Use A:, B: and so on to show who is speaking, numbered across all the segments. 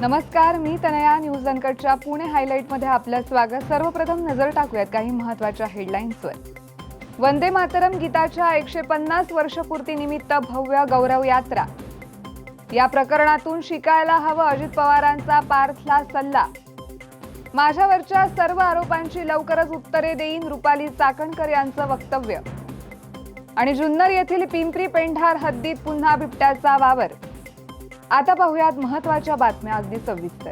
A: नमस्कार मी तनया. न्यूज अनकटच्या पुणे हायलाईटमध्ये आपलं स्वागत. सर्वप्रथम नजर टाकूयात काही महत्त्वाच्या हेडलाईन्सवर वंदे मातरम गीताच्या एकशे पन्नास वर्षपूर्तीनिमित्त भव्य गौरव यात्रा. या प्रकरणातून शिकायला हवं अजित पवारांचा पार्थला सल्ला. माझ्यावरच्या सर्व आरोपांची लवकरच उत्तरे देईन रुपाली चाकणकर यांचं वक्तव्य. आणि जुन्नर येथील पिंपरी पेंढार हद्दीत पुन्हा बिबट्याचा वावर. आता पाहुयात महत्त्वाच्या बातम्या अगदी सविस्तर.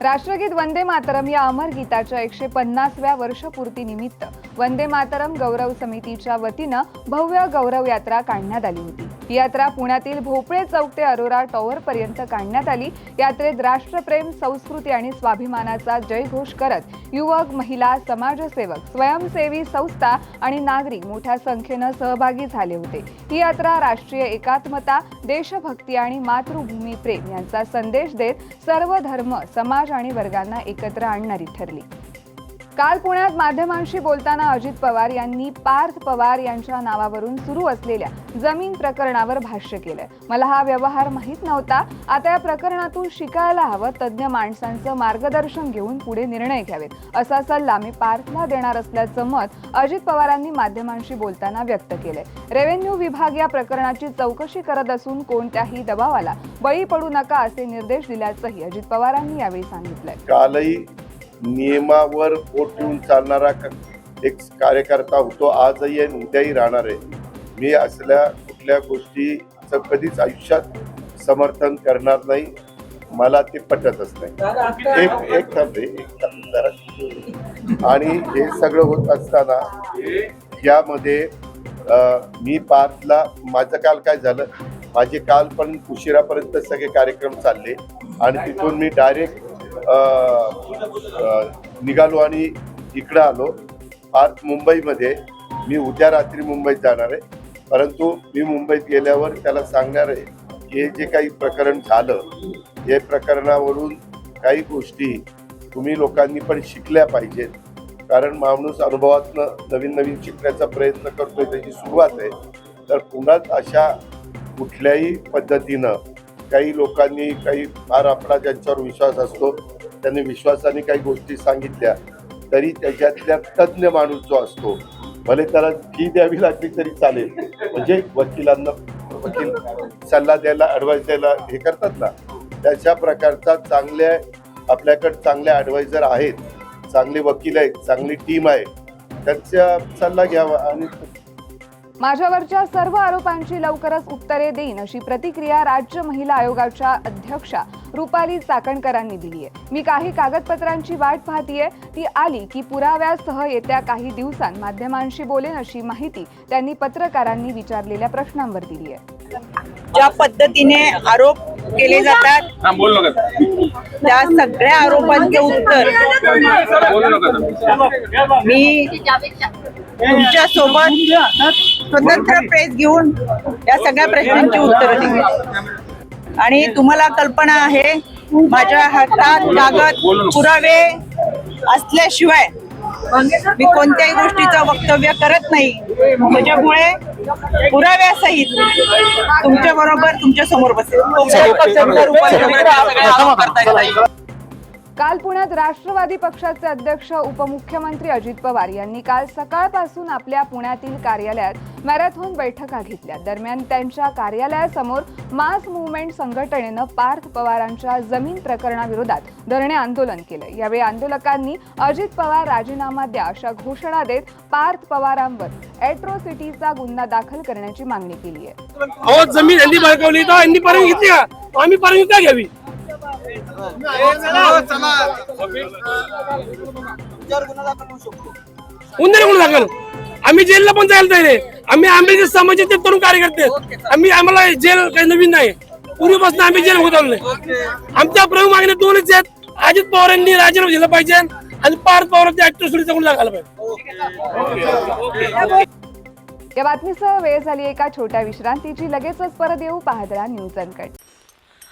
A: राष्ट्रगीत वंदे मातरम या अमर गीताच्या एकशे पन्नासव्या वर्षपूर्ती निमित्त वंदे मातरम गौरव समितीच्या वतीनं भव्य गौरव यात्रा काढण्यात आली होती. ही यात्रा पुण्यातील भोपळे चौक ते अरोरा टॉवर पर्यंत काढण्यात आली. यात्रेत राष्ट्रप्रेम संस्कृती आणि स्वाभिमानाचा जयघोष करत युवक महिला समाजसेवक स्वयंसेवी संस्था आणि नागरिक मोठ्या संख्येनं सहभागी झाले होते. ही यात्रा राष्ट्रीय एकात्मता देशभक्ती आणि मातृभूमी प्रेम यांचा संदेश देत सर्व धर्म समाज आणि वर्गांना एकत्र आणणारी ठरली. काल पुण्यात माध्यमांशी बोलताना अजित पवार यांनी पार्थ पवार यांच्या नावावरून सुरू असलेल्या जमीन प्रकरणावर भाष्य केलंय. मला हा व्यवहार माहीत नव्हता. आता या प्रकरणातून शिकायला हवं तज्ज्ञ माणसांचं मार्गदर्शन घेऊन पुढे निर्णय घ्यावेत असा सल्ला मी पार्थला देणार असल्याचं मत अजित पवारांनी माध्यमांशी बोलताना व्यक्त केलंय. रेव्हेन्यू विभाग या प्रकरणाची चौकशी करत असून कोणत्याही दबावाला बळी पडू नका असे निर्देश दिल्याचंही अजित पवारांनी यावेळी सांगितलंय.
B: कालही नियमावर पोट ठेवून चालणारा एक कार्यकर्ता होतो आजही आणि उद्याही राहणार आहे. मी असल्या कुठल्या गोष्टीचं कधीच आयुष्यात समर्थन करणार नाही. मला ते पटतच नाही. एक एक थांब एक थांब. आणि हे सगळं होत असताना यामध्ये मी पार्थला माझं काल काय झालं? माझे काल पण उशिरापर्यंत सगळे कार्यक्रम चालले. आणि तिथून मी डायरेक्ट निघालो आणि इकडं आलो. आज मुंबईमध्ये. मी उद्या रात्री मुंबईत जाणार आहे. परंतु मी मुंबईत गेल्यावर त्याला सांगणार आहे की हे जे काही प्रकरण झालं हे प्रकरणावरून काही गोष्टी तुम्ही लोकांनी पण शिकल्या पाहिजेत. कारण माणूस अनुभवातनं नवीन नवीन शिकण्याचा प्रयत्न करतोय त्याची सुरुवात आहे. तर पुन्हा अशा कुठल्याही पद्धतीनं काही लोकांनी काही फार आपला ज्यांच्यावर विश्वास असतो त्यांनी विश्वासाने काही गोष्टी सांगितल्या तरी त्याच्यातल्या तज्ज्ञ माणूस जो असतो भले त्याला फी द्यावी लागली तरी चालेल. म्हणजे वकिलांना वकील सल्ला द्यायला ॲडवाईस द्यायला हे करतात ना. त्याच्या प्रकारचा चांगल्या आपल्याकडे चांगले ॲडवायझर आहेत चांगले वकील आहेत चांगली टीम आहे त्यांचा सल्ला घ्यावा आणि
A: माझ्यावरच्या सर्व आरोपांची लवकरच उत्तरे देईन अशी प्रतिक्रिया राज्य महिला आयोगाच्या अध्यक्षा रुपाली चाकणकरांनी दिली आहे. मी काही कागदपत्रांची वाट पाहतीये. ती आली की पुराव्यासह येत्या काही दिवसांत माध्यमांशी बोलेन अशी माहिती त्यांनी पत्रकारांनी विचारलेल्या प्रश्नांवर दिली आहे.
C: ज्या पद्धतीने आरोप केले जातात
D: हा बोल नका.
C: त्या सगळ्या आरोपांचे उत्तर मी तुमच्यासोबत स्वतंत्र प्रेस घेऊन या सगळ्या प्रश्नांची उत्तरं देईन आणि तुम्हाला कल्पना आहे माझ्या हातात कागद पुरावे असल्याशिवाय मी कोणत्याही गोष्टीचं वक्तव्य करत नाही त्याच्यामुळे पुराव्यासहित तुमच्या बरोबर तुमच्यासमोर बसेल
A: काल पुण्यात राष्ट्रवादी पक्षाचे अध्यक्ष उपमुख्यमंत्री अजित पवार यांनी काल सकाळपासून आपल्या पुण्यातील कार्यालयात मॅरेथॉन बैठका घेतल्या. दरम्यान त्यांच्या कार्यालयासमोर मास मुवमेंट संघटनेनं पार्थ पवारांच्या जमीन प्रकरणाविरोधात धरणे आंदोलन केलं. यावेळी आंदोलकांनी अजित पवार राजीनामा द्या अशा घोषणा देत पार्थ पवारांवर एट्रोसिटीचा गुन्हा दाखल करण्याची मागणी केली आहे.
E: आम्ही परवानगी घ्यावी? उंदरे म्हणून दाखल आम्ही जेलला पण जायला तयार आहे. आम्ही आंबेडकर समाजाचे तरुण कार्यकर्ते. आम्ही आम्हाला जेल काही नवीन नाही. पूर्वीपासून आम्ही जेल होत आलो आमच्या प्रमुख मागण्या दोनच आहेत. अजित पवारांनी राजीनामा दिला पाहिजे आणि पार्थ पवारांच्या ऍक्टिव्हिटीचा जाऊन लागायला पाहिजे.
A: या बातमीसह वेळ झाली एका छोट्या विश्रांतीची. लगेचच परत येऊ पाहदरा न्यूज अनकट.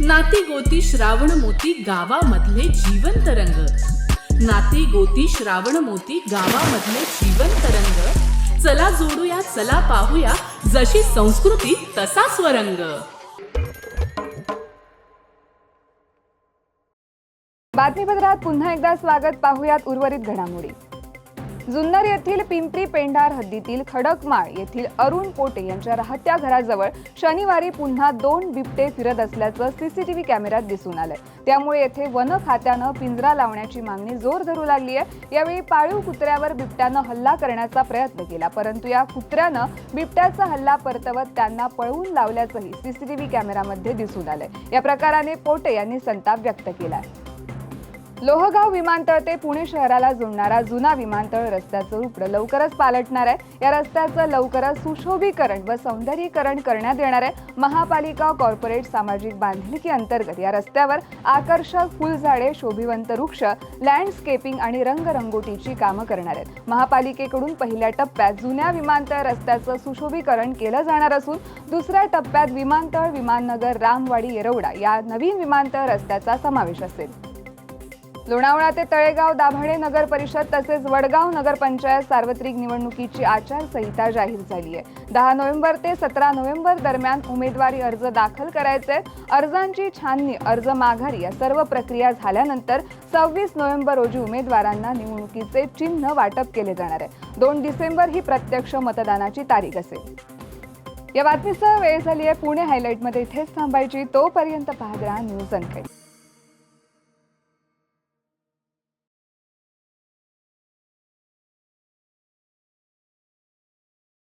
F: नाती गोती श्रावण मोती गावामधले जीवन तरंग नाती गोती श्रावण मोती गावामधले जीवन तरंग चला जोडूया चला पाहूया जशी संस्कृती तसा स्वरंग.
A: बातमीपत्रात पुन्हा एकदा स्वागत पाहूयात उर्वरित घडामोडी. जुन्नर येथील पिंपरी पेंढार हद्दीतील खडकमाळ येथील अरुण पोटे यांच्या राहत्या घराजवळ शनिवारी पुन्हा दोन बिबटे फिरत असल्याचं सीसीटीव्ही कॅमेऱ्यात दिसून आलंय. त्यामुळे येथे वन खात्यानं पिंजरा लावण्याची मागणी जोर धरू लागली आहे. यावेळी पाळीव कुत्र्यावर बिबट्यानं हल्ला करण्याचा प्रयत्न केला परंतु या कुत्र्यानं बिबट्याचा हल्ला परतवत त्यांना पळवून लावल्याचंही सीसीटीव्ही कॅमेऱ्यामध्ये दिसून आलंय. या प्रकाराने पोटे यांनी संताप व्यक्त केला आहे लोहगाव विमानतळ ते पुणे शहराला जोडणारा जुना विमानतळ रस्त्याचं रूप लवकरच पालटणार आहे. या रस्त्याचं लवकरच सुशोभीकरण व सौंदर्यीकरण करण्यात येणार आहे. महापालिका कॉर्पोरेट सामाजिक बांधिलकी अंतर्गत या रस्त्यावर आकर्षक फुलझाडे शोभिवंत वृक्ष लँडस्केपिंग आणि रंगरंगोटीची कामं करणार आहेत. महापालिकेकडून पहिल्या टप्प्यात जुन्या विमानतळ रस्त्याचं सुशोभीकरण केलं जाणार असून दुसऱ्या टप्प्यात विमानतळ विमाननगर रामवाडी येरवडा या नवीन विमानतळ रस्त्याचा समावेश असेल. लोणावळा ते तळेगाव दाभाडे नगर परिषद तसेच वडगाव नगरपंचायत सार्वत्रिक निवडणुकीची आचारसंहिता जाहीर झाली आहे. दहा नोव्हेंबर ते सतरा नोव्हेंबर दरम्यान उमेदवारी अर्ज दाखल करायचे. अर्जांची छाननी अर्ज माघारी या सर्व प्रक्रिया झाल्यानंतर सव्वीस नोव्हेंबर रोजी उमेदवारांना निवडणुकीचे चिन्ह वाटप केले जाणार आहे. दोन डिसेंबर ही प्रत्यक्ष मतदानाची तारीख असेल. या बातमीसह वेळ झाली आहे. पुणे हायलाईटमध्ये इथेच थांबायची. तोपर्यंत पाहत राहा न्यूज अनकट